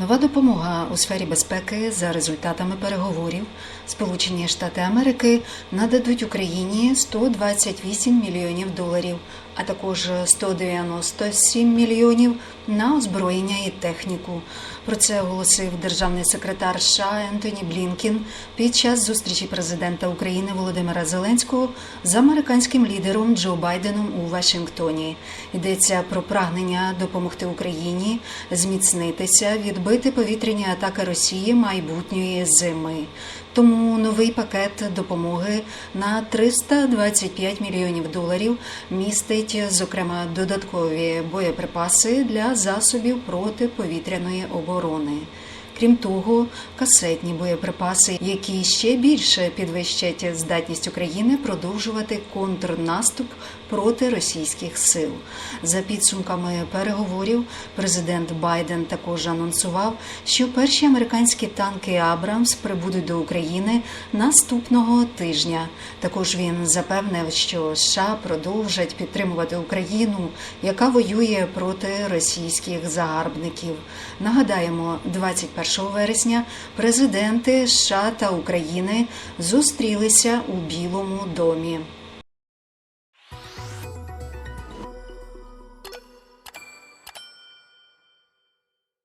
Нова допомога у сфері безпеки за результатами переговорів Сполучені Штати Америки нададуть Україні 128 мільйонів доларів, а також 197 мільйонів на озброєння і техніку. Про це оголосив державний секретар США Ентоні Блінкін під час зустрічі президента України Володимира Зеленського з американським лідером Джо Байденом у Вашингтоні. Йдеться про прагнення допомогти Україні зміцнитися, відбити повітряні атаки Росії майбутньої зими. Тому новий пакет допомоги на 325 мільйонів доларів містить, зокрема, додаткові боєприпаси для засобів протиповітряної оборони. Крім того, касетні боєприпаси, які ще більше підвищать здатність України продовжувати контрнаступ проти російських сил. За підсумками переговорів, президент Байден також анонсував, що перші американські танки Абрамс прибудуть до України наступного тижня. Також він запевнив, що США продовжать підтримувати Україну, яка воює проти російських загарбників. Нагадаємо, 21 вересня президенти США та України зустрілися у Білому домі.